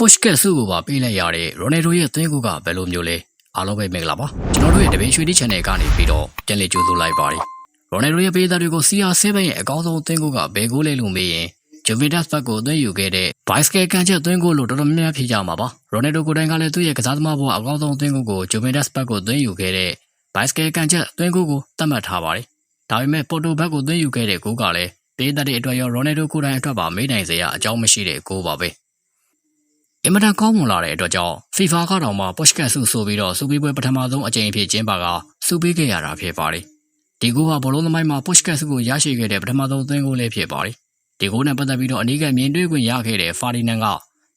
ပုရှ်ကက်စုကိုပါပေးလိုက်ရတဲ့ရိုနယ်ဒိုရဲ့သွင်းကူကဘယ်လိုမျိုးလဲအားလုံးပဲမင်္ဂလာပါကျွန်တော်တို့ရဲ့တပင်းရွှေတိ channel ကနေပြီးတော့ပြန်လည်ကြိုဆိုလိုက်ပါတယ်ရိုနယ်ဒိုရဲ့ပေးသားတွေကို CR7 ရဲ့အကောင်းဆုံးသွင်းကူကဘယ်ကိုလဲလို့မေးရင်ဂျူဗီဒတ်ဘတ်ကိုသွင်းယူခဲ့တဲ့ဘိုက်စကယ်ကန်ချက်သွင်းကူလို့တော်တော်များများဖြေကြမှာပါရိုနယ်ဒိုကိုယ်တိုင်ကလည်းသူ့ရဲ့ကစားသမားဘဝအကောင်းဆုံးသွင်းကူကိုဂျူဗီဒတ်ဘတ်ကိုသွင်းယူခဲ့တဲ့ဘိုက်စကယ်ကန်ချက်သွင်းကူကိုသတ်မှတ်ထားပါတယ်ဒါပေမဲ့ပေါ်တိုဘတ်ကိုသွင်းယူခဲ့တဲ့ဂိုးကလည်းပေးသားတဲ့အတွက်ရောရိုနယ်ဒိုကိုယ်တိုင်အတွက်ပါမေးနိုင်စရာအကြောင်းမရှိတဲ့ဂိုးပါပဲ အင်မတန်ကောင်းမွန်လာတဲ့အတွက်ကြောင့် FIFA ကတောင်မှ Pushcat ဆုဆိုပြီးတော့စူပီပွဲပထမဆုံးအကြိမ်အဖြစ်ကျင်းပကစူပေးခဲ့ရတာဖြစ်ပါတယ်။ဒီကူကဘောလုံးသမိုင်းမှာ Pushcat ဆုကိုရရှိခဲ့တဲ့ပထမဆုံးသွင်းကိုလည်းဖြစ်ပါတယ်။ဒီကူနဲ့ပတ်သက်ပြီးတော့အနည်းငယ်မြင်တွေ့ခွင့်ရခဲ့တဲ့ Ferdinand က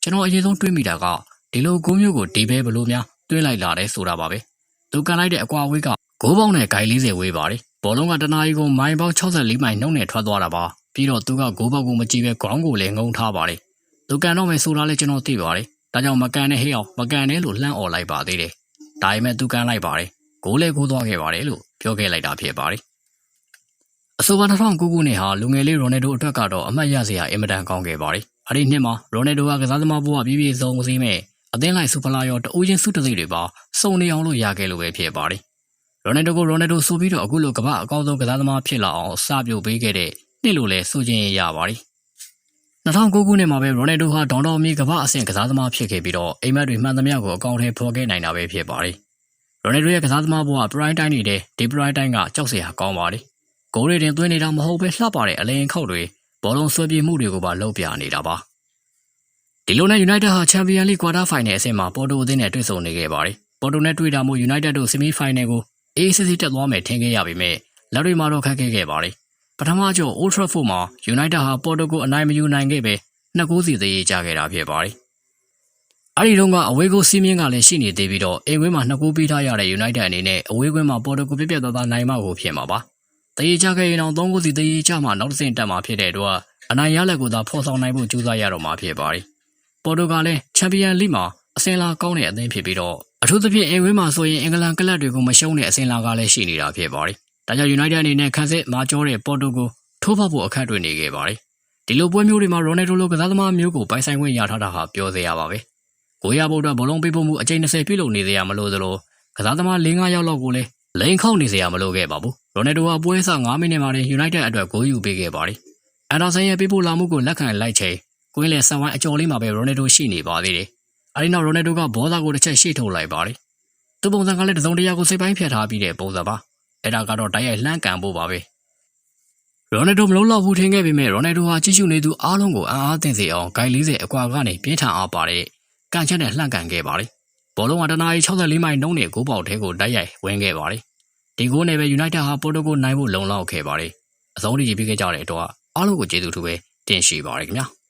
ကျွန်တော်အရင်ဆုံးတွေးမိတာကဒီလိုဂိုးမျိုးကိုဒီဘဲဘလို့များတွင်းလိုက်လာတယ်ဆိုတာပါပဲ။သူကန်လိုက်တဲ့အကွာအဝေးကဂိုးပေါင်းနဲ့ဂိုင်40ဝေးပါတယ်။ဘောလုံးကတနာရီကိုမိုင်ပေါင်း64မိုင်နှုန်းနဲ့ထွက်သွားတာပါ။ပြီးတော့သူကဂိုးပေါက်ကိုမကြည့်ပဲခေါင်းကိုလည်းငုံထားပါတယ်။ သူကန်တော့မယ်ဆိုတာလည်းကျွန်တော်သိပါတယ်။ဒါကြောင့်မကန်နဲ့ဟေးအောင်မကန်နဲ့လို့လှမ်းអော်လိုက်ပါသေးတယ်။ဒါပေမဲ့သူကန်လိုက်ပါတယ်။ဂိုးလည်းဂိုးသွားခဲ့ပါတယ်လို့ပြောခဲ့လိုက်တာဖြစ်ပါတယ်။အဆိုပါ2009ခုနှစ်ဟာလူငယ်လေးရိုနယ်ဒိုအတွက်ကတော့အမှတ်ရစရာအင်မတန်ကောင်းခဲ့ပါတယ်။အဲဒီနှစ်မှာရိုနယ်ဒိုကကစားသမားဘဝပြည့်ပြည့်စုံစည်းမဲ့အသင်းလိုက်စူပလာရောတအိုးချင်းစုတသိတွေပါစုံနေအောင်လို့ရခဲ့လို့ပဲဖြစ်ပါတယ်။ရိုနယ်ဒိုကိုရိုနယ်ဒိုဆိုပြီးတော့အခုလိုကမ္ဘာအကောင်းဆုံးကစားသမားဖြစ်လာအောင်စပြုတ်ပေးခဲ့တဲ့နှစ်လို့လဲဆိုခြင်းရပါတယ်။ 2009ခုနှစ်မှာပဲရိုနယ်ဒိုဟာဒေါန်တော်မီကမ္ဘာအဆင့်ကစားသမားဖြစ်ခဲ့ပြီးတော့အိမ်မက်တွေမှန်သမျှကိုအကောင့်ထဲဖော်ခဲ့နိုင်တာပဲဖြစ်ပါတယ်။ရိုနယ်ဒိုရဲ့ကစားသမားဘဝပရိုင်းတိုင်းနေတဲ့ဒီပရိုင်းတိုင်းကကြောက်စရာကောင်းပါတယ်။ဂိုးတွေတင်သွင်းနေတာမဟုတ်ပဲလှပတဲ့အလင်းခောက်တွေဘောလုံးဆွဲပြေးမှုတွေကိုပါလုပ်ပြနေတာပါ။ဒီလိုနဲ့ United ဟာ Champions League Quarter Final အဆင့်မှာပေါ်တိုအသင်းနဲ့တွေ့ဆုံနေခဲ့ပါတယ်။ပေါ်တိုနဲ့တွေ့တာမို့ United တို့ Semi Final ကိုအေးစစ်စစ်တက်သွားမယ်ထင်ခဲ့ရပေမဲ့လက်တွေမှာတော့ခက်ခဲခဲ့ပါတယ်။ ပထမကျော် Old Trafford မှာ United ဟာပေါ်တိုကိုအနိုင်မယူနိုင်ခဲ့ပဲနှစ်ကူးစီသေးကြခဲ့တာဖြစ်ပါတယ်။အဲဒီတုန်းကအဝေးကိုစီးမြင့်ကလည်းရှိနေသေးပြီးတော့အိမ်ဝင်းမှာနှစ်ကူးပြီးထားရတဲ့ United အနေနဲ့အဝေးကွင်းမှာပေါ်တိုကိုပြပြသားသားနိုင်မှကိုဖြစ်မှာပါ။သေးကြခဲ့ရင်တော့သုံးကူးစီသေးကြမှာနောက်တစ်ဆင့်တက်မှာဖြစ်တဲ့အတွက်အနိုင်ရလက်ကိုသာဖော်ဆောင်နိုင်ဖို့ကြိုးစားရတော့မှာဖြစ်ပါတယ်။ပေါ်တိုကလည်းချန်ပီယံလိမှာအစင်လာကောင်းတဲ့အသင်းဖြစ်ပြီးတော့အထူးသဖြင့်အိမ်ဝင်းမှာဆိုရင်အင်္ဂလန်ကလပ်တွေကိုမရှုံးတဲ့အစင်လာကလည်းရှိနေတာဖြစ်ပါတယ်။ ဒါကြောင့် United အနေနဲ့ခန်းစစ်မာကျောတဲ့ပေါ်တိုကိုထိုးဖောက်ဖို့အခက်တွေ့နေခဲ့ပါတယ်။ဒီလိုပွဲမျိုးတွေမှာရိုနယ်ဒိုလိုကစားသမားမျိုးကိုပိုင်ဆိုင်ခွင့်ရထားတာဟာပြောစရာပါပဲ။ကိုရဖို့အတွက်ဘလုံးပေးဖို့မှုအကြိမ်20ပြုလုပ်နေစရာမလိုသလိုကစားသမား၄-၅ယောက်လောက်ကိုလည်းလိန်ခောက်နေစရာမလိုခဲ့ပါဘူး။ရိုနယ်ဒိုဟာပွဲစား9မိနစ်မှာတင် United အတွက်ဂိုးယူပေးခဲ့ပါတယ်။အန်ဒါဆန်ရဲ့ပေးပို့လာမှုကိုလက်ခံလိုက်ချိန်ကွင်းလေဆန်ဝိုင်းအကျော်လေးမှာပဲရိုနယ်ဒိုရှိနေပါသေးတယ်။အဲဒီနောက်ရိုနယ်ဒိုကဘောသားကိုတစ်ချက်ရှေ့ထုတ်လိုက်ပါတယ်။သူ့ပုံစံကလည်းတစုံတရာကိုစိတ်ပိုင်းဖြတ်ထားပြီးတဲ့ပုံစံပါ။ အဲ့ဒါကတော့တိုက်ရိုက်လှမ်းကန်ဖို့ပါပဲ။ရိုနယ်ဒိုမလုံးလောက်ဘူးထင်ခဲ့ပေမဲ့ရိုနယ်ဒိုဟာကြီးစုနေသူအားလုံးကိုအံ့အားသင့်စေအောင်ဂိုင်40အကွာကနေပြင်းထန်အားပါတဲ့ကန်ချက်နဲ့လှမ်းကန်ခဲ့ပါတယ်။ဘောလုံးကတနာရီ64မိုင်နှုန်းနဲ့ဂိုးပေါက်ထဲကိုတိုက်ရိုက်ဝင်ခဲ့ပါတယ်။ဒီဂိုးနဲ့ပဲ United ဟာပေါ်တိုကိုနိုင်ဖို့လုံလောက်ခဲ့ပါတယ်။အဆုံးထိကြည့်ပြခဲ့ကြတဲ့အတွက်အားလုံးကိုကျေးဇူးထူးပဲတင်ရှိပါရခင်ဗျာ။